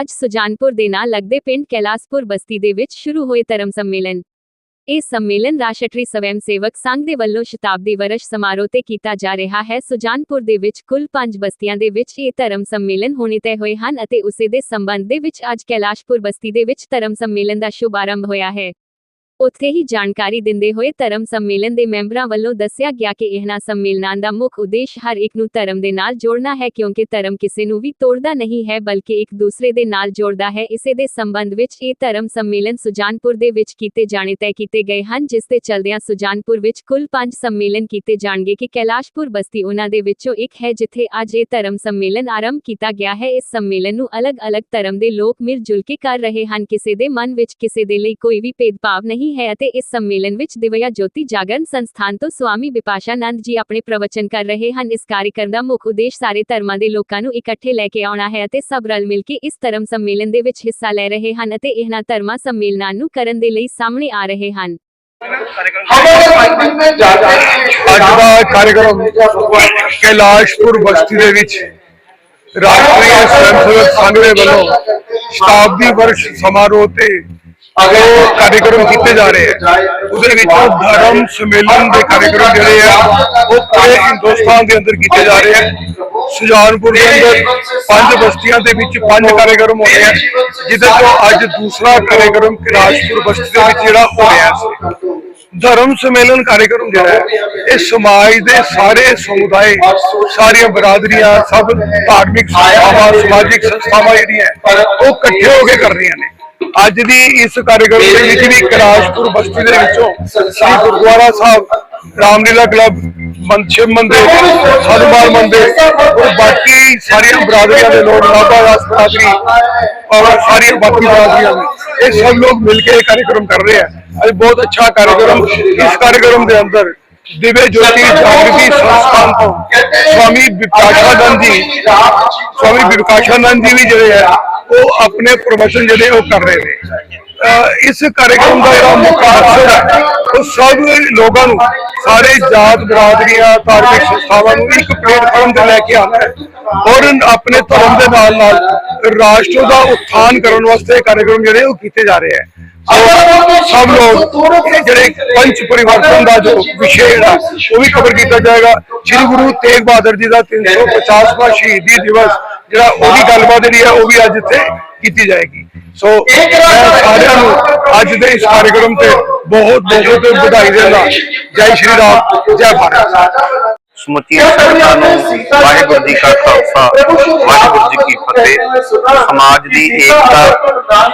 ਅੱਜ ਸੁਜਾਨਪੁਰ ਦੇ ਨਾਲ ਲੱਗਦੇ ਪਿੰਡ ਕੈਲਾਸਪੁਰ ਬਸਤੀ ਦੇ ਵਿੱਚ ਸ਼ੁਰੂ ਹੋਏ ਧਰਮ ਸੰਮੇਲਨ। ਇਹ ਸੰਮੇਲਨ ਰਾਸ਼ਟਰੀ ਸਵੈਮ ਸੇਵਕ ਸੰਘ ਦੇ ਵੱਲੋਂ ਸ਼ਤਾਬਦੀ ਵਰਸ਼ ਸਮਾਰੋਹ ਤੇ ਕੀਤਾ ਜਾ ਰਿਹਾ ਹੈ। ਸੁਜਾਨਪੁਰ ਦੇ ਵਿੱਚ ਕੁੱਲ 5 ਬਸਤੀਆਂ ਦੇ ਵਿੱਚ ਇਹ ਧਰਮ ਸੰਮੇਲਨ ਹੋਣੇ ਤੈਅ ਹੋਏ ਹਨ ਅਤੇ ਉਸੇ ਦੇ ਸੰਬੰਧ ਦੇ ਵਿੱਚ ਅੱਜ ਕੈਲਾਸ਼ਪੁਰ ਬਸਤੀ ਦੇ ਵਿੱਚ ਧਰਮ ਸੰਮੇਲਨ ਦਾ ਸ਼ੁਭਾਰੰਭ ਹੋਇਆ ਹੈ। ਉੱਥੇ ਹੀ ਜਾਣਕਾਰੀ ਦਿੰਦੇ ਹੋਏ ਧਰਮ ਸੰਮੇਲਨ ਦੇ ਮੈਂਬਰਾਂ ਵੱਲੋਂ ਦੱਸਿਆ ਗਿਆ ਕਿ ਇਹਨਾਂ ਸੰਮੇਲਨਾਂ ਦਾ ਮੁੱਖ ਉਦੇਸ਼ ਹਰ ਇੱਕ ਨੂੰ ਧਰਮ ਦੇ ਨਾਲ ਜੋੜਨਾ ਹੈ ਕਿਉਂਕਿ ਧਰਮ ਕਿਸੇ ਨੂੰ ਵੀ ਤੋੜਦਾ ਨਹੀਂ ਹੈ, ਬਲਕਿ ਇੱਕ ਦੂਸਰੇ ਦੇ ਨਾਲ ਜੋੜਦਾ ਹੈ। ਇਸੇ ਦੇ ਸੰਬੰਧ ਵਿੱਚ ਇਹ ਧਰਮ ਸੰਮੇਲਨ ਸੁਜਾਨਪੁਰ ਦੇ ਵਿੱਚ ਕੀਤੇ ਜਾਣੇ ਤੈਅ ਕੀਤੇ ਗਏ ਹਨ, ਜਿਸ ਦੇ ਚਲਦਿਆਂ ਸੁਜਾਨਪੁਰ ਵਿੱਚ ਕੁੱਲ 5 ਸੰਮੇਲਨ ਕੀਤੇ ਜਾਣਗੇ ਕਿ ਕੈਲਾਸ਼ਪੁਰ ਬਸਤੀ ਉਹਨਾਂ ਦੇ ਵਿੱਚੋਂ ਇੱਕ ਹੈ, ਜਿੱਥੇ ਅੱਜ ਇਹ ਧਰਮ ਸੰਮੇਲਨ ਆਰੰਭ ਕੀਤਾ ਗਿਆ ਹੈ। ਇਸ ਸੰਮੇਲਨ ਨੂੰ ਅਲੱਗ-ਅਲੱਗ ਧਰਮ ਦੇ ਲੋਕ ਮਿਲ ਜੁਲ ਕੇ ਕਰ ਰਹੇ ਹਨ। ਕਿਸੇ ਦੇ ਮਨ ਵਿੱਚ ਕਿਸੇ ਦੇ ਲਈ ਕੋਈ ਵੀ ਭੇਦਭਾਵ ਨਹੀਂ ਹੈ ਅਤੇ ਇਸ ਸੰਮੇਲਨ ਵਿੱਚ ਦਿਵਯਾ ਜੋਤੀ ਜਾਗਰਨ ਸੰਸਥਾਨ ਤੋਂ ਸਵਾਮੀ ਵਿਪਾਸ਼ਾਨੰਦ ਜੀ ਆਪਣੇ ਪ੍ਰਵਚਨ ਕਰ ਰਹੇ ਹਨ ਇਸ ਕਾਰਜਕ੍ਰਮ ਦਾ ਮੁੱਖ ਉਦੇਸ਼ ਸਾਰੇ ਧਰਮਾਂ ਦੇ ਲੋਕਾਂ ਨੂੰ ਇਕੱਠੇ ਲੈ ਕੇ ਆਉਣਾ ਹੈ ਅਤੇ ਸਭ ਰਲ ਮਿਲ ਕੇ ਇਸ ਧਰਮ ਸੰਮੇਲਨ ਦੇ ਵਿੱਚ ਹਿੱਸਾ ਲੈ ਰਹੇ ਹਨ ਅਤੇ ਇਹਨਾਂ ਧਰਮਾਂ ਸੰਮੇਲਨਾਂ ਨੂੰ ਕਰਨ ਦੇ ਲਈ ਸਾਹਮਣੇ ਆ ਰਹੇ ਹਨ ਹਮਾਰੇ ਮੰਦਿਰ में जाते हैं ਅੱਜ ਦਾ ਕਾਰਜਕ੍ਰਮ ਕੈਲਾਸ਼ਪੁਰ ਬਸਤੀ ਦੇ ਵਿੱਚ ਰਾਸ਼ਟਰੀ ਸਵੈਮ ਸੇਵਕ ਸੰਘ ਦੇ ਵੱਲੋਂ ਸ਼ਤਾਬਦੀ ਵਰਸ਼ ਸਮਾਰੋਹ ਤੇ ਜੋ ਕਾਰਜਕ੍ਰਮ ਕੀਤੇ ਜਾ ਰਹੇ ਆ ਉਹਦੇ ਵਿੱਚ ਧਰਮ ਸੰਮੇਲਨ ਦੇ ਕਾਰਜਕ੍ਰਮ ਜਿਹੜੇ ਆ ਉਹ ਪੂਰੇ ਹਿੰਦੁਸਤਾਨ ਦੇ ਅੰਦਰ ਕੀਤੇ ਜਾ ਰਹੇ ਆ। ਸੁਜਾਨਪੁਰ ਦੇ ਅੰਦਰ ਪੰਜ ਬਸਤੀਆਂ ਦੇ ਵਿੱਚ ਪੰਜ ਕਾਰਜਕ੍ਰਮ ਹੋਣੇ ਆ ਜਿਹਦੇ ਤੋਂ ਅੱਜ ਦੂਸਰਾ ਕਾਰਜਕ੍ਰਮ ਕੈਲਾਸ਼ਪੁਰ ਬਸਤੀ ਦੇ ਵਿੱਚ ਜਿਹੜਾ ਹੋ ਰਿਹਾ ਸੀ। ਧਰਮ ਸੰਮੇਲਨ ਕਾਰਜਕ੍ਰਮ ਜਿਹੜਾ ਹੈ ਇਹ ਸਮਾਜ ਦੇ ਸਾਰੇ ਸਮੁਦਾਇ ਸਾਰੀਆਂ ਬਰਾਦਰੀਆਂ ਸਭ ਧਾਰਮਿਕ ਸੰਸਥਾਵਾਂ ਸਮਾਜਿਕ ਸੰਸਥਾਵਾਂ ਜਿਹੜੀਆਂ ਉਹ ਇਕੱਠੇ ਹੋ ਕੇ ਕਰ ਰਹੀਆਂ ਨੇ। ਅੱਜ ਦੀ ਇਸ ਕਾਰਜਕ੍ਰਮ ਦੇ ਵਿੱਚ ਵੀ ਕੈਲਾਸ਼ਪੁਰ ਬਸਤੀ ਦੇ ਵਿੱਚੋਂ ਸ੍ਰੀ ਗੁਰਦੁਆਰਾ ਸਾਹਿਬ, ਰਾਮਲੀਲਾ ਕਲੱਬ ਮੰਚਿਮ ਮੰਦਿਰ, ਹਨੂਮਾਨ ਮੰਦਿਰ, ਔਰ ਬਾਕੀ ਸਾਰੀਆਂ ਬਰਾਦਰੀਆਂ ਦੇ ਲੋਕ ਨਾਭਾ ਦਾਸ ਬਰਾਦਰੀ, ਔਰ ਸਾਰੀਆਂ ਬਾਕੀ ਬਰਾਦਰੀਆਂ ਨੇ ਇਹ ਸਭ ਲੋਕ ਮਿਲ ਕੇ ਇਹ ਕਾਰਜਕ੍ਰਮ ਕਰ ਰਹੇ ਆ। ਅੱਜ ਬਹੁਤ ਅੱਛਾ ਕਾਰਜਕ੍ਰਮ ਇਸ ਕਾਰਜਕ੍ਰਮ ਦੇ ਅੰਦਰ ਦਿਵੇ ਜੋਤੀ ਜਾਗਰਤੀ ਸੰਸਥਾਨ ਤੋਂ ਸਵਾਮੀ ਵਿਕਾਸ਼ਾਨੰਦ ਜੀ, ਸਵਾਮੀ ਵਿਕਾਸ਼ਾਨੰਦ ਜੀ ਵੀ ਜਿਹੜੇ ਆ ਉਹ ਆਪਣੇ ਪ੍ਰਵਚਨ ਜਿਹੜੇ ਉਹ ਕਰ ਰਹੇ ਨੇ। ਇਸ ਕਾਰਜਕ੍ਰਮ ਦਾ ਜਿਹੜਾ ਮੁੱਖ ਮਕਸਦ ਹੈ, ਉਹ ਸਭ ਲੋਕਾਂ ਨੂੰ, ਸਾਰੇ ਜਾਤ ਬਰਾਦਰੀਆਂ ਧਾਰਮਿਕ ਸੰਸਥਾਵਾਂ ਨੂੰ ਇੱਕ ਪਲੇਟਫਾਰਮ ਤੇ ਲੈ ਕੇ ਆਉਣਾ ਹੈ ਔਰ ਆਪਣੇ ਧਰਮ ਦੇ ਨਾਲ ਨਾਲ ਰਾਸ਼ਟਰ ਦਾ ਉત્ਥਾਨ ਕਰਨ ਵਾਸਤੇ ਇਹ ਕਾਰਜਕ੍ਰਮ ਜਿਹੜੇ ਉਹ ਕੀਤੇ ਜਾ ਰਹੇ ਹੈ। ਸੋ ਸਭ ਲੋਕ, ਜਿਹੜੇ ਪੰਚ ਪਰਿਵਰਤਨ ਦਾ ਜੋ ਵਿਸ਼ੇ ਜਿਹੜਾ ਉਹ ਵੀ ਕਵਰ ਕੀਤਾ ਜਾਏਗਾ। ਸ੍ਰੀ ਗੁਰੂ ਤੇਗ ਬਹਾਦਰ ਜੀ ਦਾ 350ਵਾਂ ਸ਼ਹੀਦੀ ਦਿਵਸ ਜਿਹੜਾ ਉਹਦੀ ਗੱਲਬਾਤ ਜਿਹੜੀ ਹੈ ਉਹ ਵੀ ਅੱਜ ਇੱਥੇ ਕੀਤੀ ਜਾਏਗੀ। ਸੋ ਸਾਰਿਆਂ ਨੂੰ ਅੱਜ ਦੇ ਇਸ ਕਾਰਜਕ੍ਰਮ ਤੇ ਬਹੁਤ ਬਹੁਤ ਵਧਾਈ ਦਿੰਦਾ ਜੈ ਸ਼੍ਰੀ ਰਾਮ ਜੈ ਭਾਰਤ। ਸਮੁੱਚੀ ਸੰਗਤਾਂ ਨੂੰ ਵਾਹਿਗੁਰੂ ਜੀ ਕਾ ਖਾਲਸਾ ਵਾਹਿਗੁਰੂ ਜੀ ਕੀ ਫਤਿਹ। ਸਮਾਜ ਦੀ ਏਕਤਾ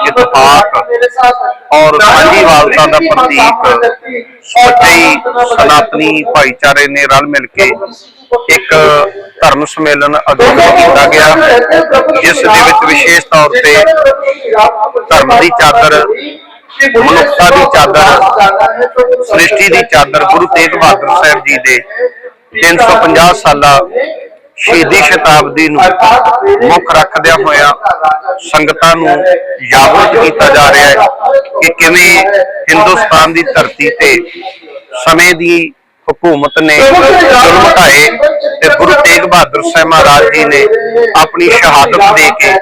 ਇਤਫਾਕ ਔਰ ਸਾਂਝੀਵਾਲਤਾ ਦਾ ਪ੍ਰਤੀਕ ਸੱਚੀ ਸਨਾਤਨੀ ਭਾਈਚਾਰੇ ਨੇ ਰਲ ਮਿਲ ਕੇ ਇੱਕ ਧਰਮ ਸੰਮੇਲਨ ਆਯੋਜਿਤ ਕੀਤਾ ਗਿਆ, ਜਿਸ ਦੇ ਵਿੱਚ ਵਿਸ਼ੇਸ਼ ਤੌਰ ਤੇ ਧਰਮ ਦੀ ਚਾਦਰ, ਮਨੁੱਖਤਾ ਦੀ ਚਾਦਰ, ਸ੍ਰਿਸ਼ਟੀ ਦੀ ਚਾਦਰ ਗੁਰੂ ਤੇਗ ਬਹਾਦਰ ਸਾਹਿਬ ਜੀ ਦੇ 350 ਸਾਲਾ ਸ਼ਹੀਦੀ ਸ਼ਤਾਬਦੀ ਨੂੰ ਮੁੱਖ ਰੱਖਦਿਆਂ ਹੋਇਆ ਸੰਗਤਾਂ ਨੂੰ ਜਾਗਰੂਕ ਕੀਤਾ ਜਾ ਰਿਹਾ ਹੈ ਕਿ ਕਿਵੇਂ ਹਿੰਦੁਸਤਾਨ ਦੀ ਧਰਤੀ ਤੇ ਸਮੇਂ ਦੀ ਹਕੂਮਤ ਨੇ ਜ਼ੁਲਮ ਢਾਏ ਤੇ ਗੁਰੂ ਤੇਗ ਬਹਾਦਰ ਸਾਹਿਬ ਮਹਾਰਾਜ ਜੀ ਨੇ ਆਪਣੀ ਸ਼ਹਾਦਤ ਦੇ ਕੇ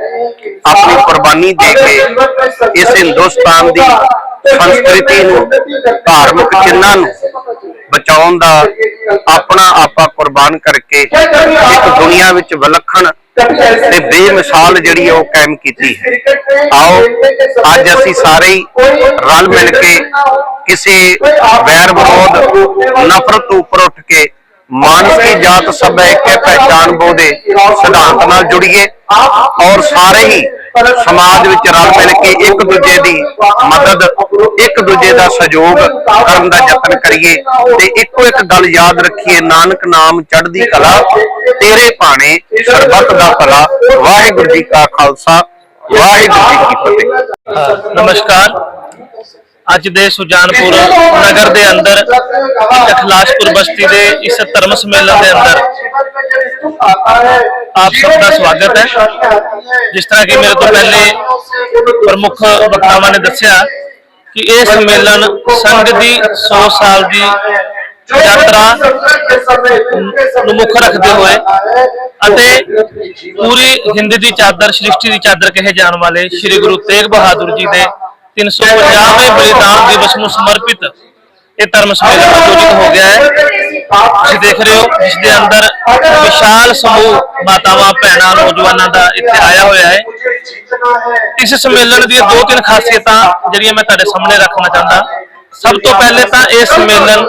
ਆਪਣੀ ਕੁਰਬਾਨੀ ਦੇ ਕੇ ਇਸ ਹਿੰਦੁਸਤਾਨ ਦੀ ਸੰਸਕ੍ਰਿਤੀ ਨੂੰ ਧਾਰਮਿਕ ਚਿੰਨ੍ਹਾਂ ਨੂੰ ਬਚਾਉਣ ਦਾ ਆਪਣਾ ਆਪਾ ਕੁਰਬਾਨ ਕਰਕੇ ਇੱਕ ਦੁਨੀਆ ਵਿੱਚ ਵਿਲੱਖਣ ਤੇ ਬੇਮਿਸਾਲ ਜਿਹੜੀ ਉਹ ਕਾਇਮ ਕੀਤੀ ਹੈ। ਆਓ, ਅੱਜ ਅਸੀਂ ਸਾਰੇ ਹੀ ਰਲ ਮਿਲ ਕੇ ਕਿਸੇ ਵੈਰ ਵਿਰੋਧ, ਨਫ਼ਰਤ ਤੋਂ ਉੱਪਰ ਉੱਠ ਕੇ ਮਾਨਸ ਜਾਤ ਸਭ ਹੈ ਇੱਕ ਹੈ ਪਹਿਚਾਨ ਬੋ ਸਿਧਾਂਤ ਨਾਲ ਜੁੜੀਏ ਔਰ ਸਾਰੇ ਹੀ ਸਮਾਜ ਵਿੱਚ ਰਲ ਮਿਲ ਕੇ ਇੱਕ ਦੂਜੇ ਦੀ ਮਦਦ, ਇੱਕ ਦੂਜੇ ਦਾ ਸਹਿਯੋਗ ਕਰਨ ਦਾ ਯਤਨ ਕਰੀਏ ਤੇ ਇੱਕੋ ਇੱਕ ਗੱਲ ਯਾਦ ਰੱਖੀਏ, ਨਾਨਕ ਨਾਮ ਚੜ੍ਹਦੀ ਕਲਾ, ਤੇਰੇ ਭਾਣੇ ਸਰਬੱਤ ਦਾ ਭਲਾ, ਵਾਹਿਗੁਰੂ ਜੀ ਕਾ ਖਾਲਸਾ, ਵਾਹਿਗੁਰੂ ਜੀ ਕੀ ਫਤਿਹ। ਨਮਸਕਾਰ। ਅੱਜ ਦੇ ਸੁਜਾਨਪੁਰ ਨਗਰ ਦੇ ਅੰਦਰ ਇਖਲਾਸਪੁਰ ਬਸਤੀ ਦੇ ਇਸ ਧਰਮ ਸੰਮੇਲਨ ਦੇ ਅੰਦਰ ਆਪ ਸਭ ਦਾ ਸਵਾਗਤ ਹੈ। ਜਿਸ ਤਰ੍ਹਾਂ ਕਿ ਮੇਰੇ ਤੋਂ ਪਹਿਲੇ ਪ੍ਰਮੁੱਖ ਵਕਤਾਵਾਂ ਨੇ ਦੱਸਿਆ ਕਿ ਇਹ ਸੰਮੇਲਨ ਸੰਘ ਦੀ 100 ਸਾਲ ਦੀ ਯਾਤਰਾ ਨੂੰ ਮੁੱਖ ਰੱਖਦੇ ਹੋਏ ਅਤੇ ਪੂਰੀ ਹਿੰਦ ਦੀ ਚਾਦਰ, ਸ੍ਰਿਸ਼ਟੀ ਦੀ ਚਾਦਰ ਕਹੇ ਜਾਣ ਵਾਲੇ ਸ੍ਰੀ ਗੁਰੂ ਤੇਗ ਬਹਾਦਰ ਜੀ ਦੇ 350ਵੇਂ ਬਲੀਦਾਨ ਦਿਵਸ ਨੂੰ ਸਮਰਪਿਤ ਇਹ ਧਰਮ ਸੰਮੇਲਨ ਆਯੋਜਿਤ ਹੋ ਗਿਆ ਹੈ। ਤੁਸੀਂ ਦੇਖ ਰਹੇ ਹੋ, ਜਿਸ ਦੇ ਅੰਦਰ ਵਿਸ਼ਾਲ ਸਮੂਹ ਮਾਤਾਵਾਂ, ਭੈਣਾਂ, ਨੌਜਵਾਨਾਂ ਦਾ ਇੱਥੇ ਆਇਆ ਹੋਇਆ ਹੈ। ਇਸ ਸੰਮੇਲਨ ਦੀਆਂ ਦੋ ਤਿੰਨ ਖਾਸੀਅਤਾਂ ਜਿਹੜੀਆਂ ਮੈਂ ਤੁਹਾਡੇ ਸਾਹਮਣੇ ਰੱਖਣਾ ਚਾਹੁੰਦਾ। ਸਭ ਤੋਂ ਪਹਿਲੇ ਤਾਂ ਇਹ ਸੰਮੇਲਨ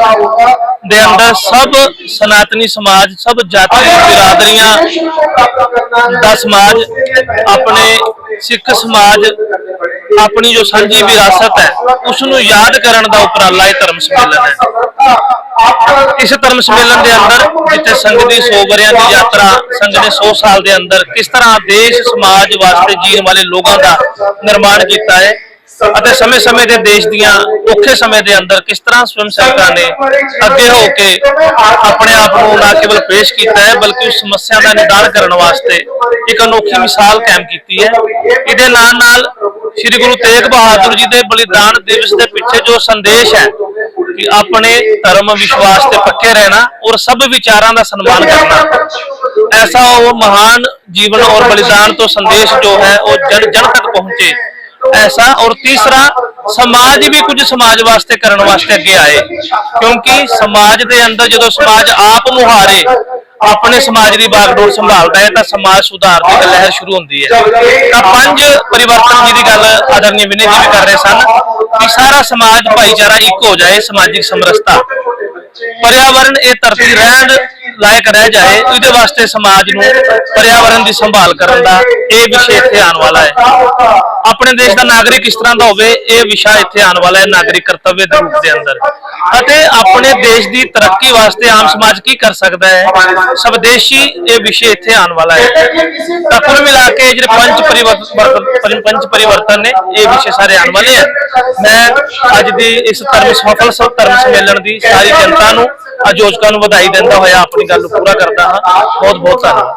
ਦੇ ਅੰਦਰ ਸਭ ਸਨਾਤਨੀ ਸਮਾਜ, ਸਭ ਜਾਤੀ ਬਿਰਾਦਰੀਆਂ ਦਾ ਸਮਾਜ, ਆਪਣੇ ਸਿੱਖ ਸਮਾਜ ਆਪਣੀ ਜੋ ਸਾਂਝੀ ਵਿਰਾਸਤ ਹੈ ਉਸ ਨੂੰ ਯਾਦ ਕਰਨ ਦਾ ਉਪਰਾਲਾ ਇਹ ਧਰਮ ਸੰਮੇਲਨ ਹੈ। ਇਸ ਧਰਮ ਸੰਮੇਲਨ ਦੇ ਅੰਦਰ ਜਿੱਥੇ ਸੰਗਤ ਦੀ 100 ਵਰਿਆਂ ਦੀ ਯਾਤਰਾ, ਸੰਗਤ ਨੇ 100 ਸਾਲ ਦੇ ਅੰਦਰ ਕਿਸ ਤਰ੍ਹਾਂ ਦੇਸ਼, ਸਮਾਜ ਵਾਸਤੇ ਜੀਣ ਵਾਲੇ ਲੋਕਾਂ ਦਾ ਨਿਰਮਾਣ ਕੀਤਾ ਹੈ ਅਤੇ ਸਮੇਂ-ਸਮੇਂ ਦੇ ਦੇਸ਼ ਦੀਆਂ ਔਖੇ ਸਮੇਂ ਦੇ ਅੰਦਰ ਕਿਸ ਤਰ੍ਹਾਂ ਸਵੈਮ ਸੇਵਕਾਂ ਨੇ ਅੱਗੇ ਹੋ ਕੇ ਆਪਣੇ ਆਪ ਨੂੰ ਨਾ ਕੇਵਲ ਪੇਸ਼ ਕੀਤਾ ਹੈ, ਬਲਕਿ ਉਸ ਸਮੱਸਿਆ ਦਾ ਨਿਦਾਨ ਕਰਨ ਵਾਸਤੇ ਇੱਕ ਅਨੋਖੀ ਮਿਸਾਲ ਕਾਇਮ ਕੀਤੀ ਹੈ। ਇਹਦੇ ਨਾਲ ਨਾਲ ਸ੍ਰੀ ਗੁਰੂ ਤੇਗ ਬਹਾਦਰ ਜੀ ਦੇ ਬਲੀਦਾਨ ਦਿਵਸ ਦੇ ਪਿੱਛੇ ਜੋ ਸੰਦੇਸ਼ ਹੈ ਕਿ ਆਪਣੇ ਧਰਮ ਵਿਸ਼ਵਾਸ ਤੇ ਪੱਕੇ ਰਹਿਣਾ ਔਰ ਸਭ ਵਿਚਾਰਾਂ ਦਾ ਸਨਮਾਨ ਕਰਨਾ, ਐਸਾ ਉਹ ਮਹਾਨ ਜੀਵਨ ਔਰ ਬਲੀਦਾਨ ਤੋਂ ਸੰਦੇਸ਼ ਜੋ ਹੈ, ਉਹ ਜਨ ਜਨ ਤੱਕ ਪਹੁੰਚੇ। ਐਸਾ ਔਰ ਤੀਸਰਾ ਸਮਾਜ ਵੀ ਕੁਝ ਸਮਾਜ ਵਾਸਤੇ ਕਰਨ ਵਾਸਤੇ ਅੱਗੇ ਆਏ ਕਿਉਂਕਿ ਸਮਾਜ ਦੇ ਅੰਦਰ ਜਦੋਂ ਸਮਾਜ ਆਪ ਨੂੰ ਆਪਣੇ ਸਮਾਜ ਦੀ ਬਾਗਡੋਰ ਸੰਭਾਲਦਾ ਹੈ ਤਾਂ ਸਮਾਜ ਸੁਧਾਰ ਦੀ ਇੱਕ ਲਹਿਰ ਸ਼ੁਰੂ ਹੁੰਦੀ ਹੈ ਤਾਂ ਪੰਜ ਪਰਿਵਰਤਨ ਜਿਹਦੀ ਗੱਲ ਆਦਰਨੀ ਵਿਨੇ ਜੀ ਵੀ ਕਰ ਰਹੇ ਸਨ ਕਿ ਸਾਰਾ ਸਮਾਜ ਭਾਈਚਾਰਾ ਇੱਕ ਹੋ ਜਾਏ ਸਮਾਜਿਕ ਸਮਰਸਤਾ ਪਰਿਆਵਰਣ ਇਹ ਧਰਤੀ ਰਹਿਣ ਲਾਇਕ ਰਹਿ ਜਾਏ ਇਹਦੇ ਵਾਸਤੇ ਸਮਾਜ ਨੂੰ ਪਰਿਆਵਰਣ ਦੀ ਸੰਭਾਲ ਕਰਨ ਦਾ ਇਹ ਵਿਸ਼ੇ ਇੱਥੇ ਆਉਣ ਵਾਲਾ ਹੈ। ਆਪਣੇ ਦੇਸ਼ ਦਾ ਨਾਗਰਿਕ ਕਿਸ ਤਰ੍ਹਾਂ ਦਾ ਹੋਵੇ, ਇਹ ਵਿਸ਼ਾ ਇੱਥੇ ਆਉਣ ਵਾਲਾ ਹੈ ਨਾਗਰਿਕ ਕਰਤੱਵਯ ਦੇ ਰੂਪ ਦੇ ਅੰਦਰ। ਅਤੇ ਆਪਣੇ ਦੇਸ਼ ਦੀ ਤਰੱਕੀ ਵਾਸਤੇ ਆਮ ਸਮਾਜ ਕੀ ਕਰ ਸਕਦਾ ਹੈ? ਸਵਦੇਸ਼ੀ ਇਹ ਵਿਸ਼ੇ ਇੱਥੇ ਆਉਣ ਵਾਲਾ ਹੈ। ਤਾਂ ਕੁੱਲ ਮਿਲਾ ਕੇ ਜਿਹੜੇ ਪੰਜ ਪਰਿਵਰਤਨ ਪੰਜ ਪਰਿਵਰਤਨ ਨੇ, ਇਹ ਵਿਸ਼ੇ ਸਾਰੇ ਆਉਣ ਵਾਲੇ ਹੈ ਮੈਂ ਅੱਜ ਦੀ ਇਸ ਧਰਮ ਸਫਲ ਸਭ ਧਰਮ ਸੰਮੇਲਨ ਦੀ ਸਾਰੀ ਜਨਤਾ ਨੂੰ ਆਯੋਜਕਾਂ ਨੂੰ ਵਧਾਈ ਦਿੰਦਾ ਹੋਇਆ ਆਪਣੀ ਗੱਲ ਨੂੰ ਪੂਰਾ ਕਰਦਾ ਹਾਂ। ਬਹੁਤ ਬਹੁਤ ਧੰਨਵਾਦ।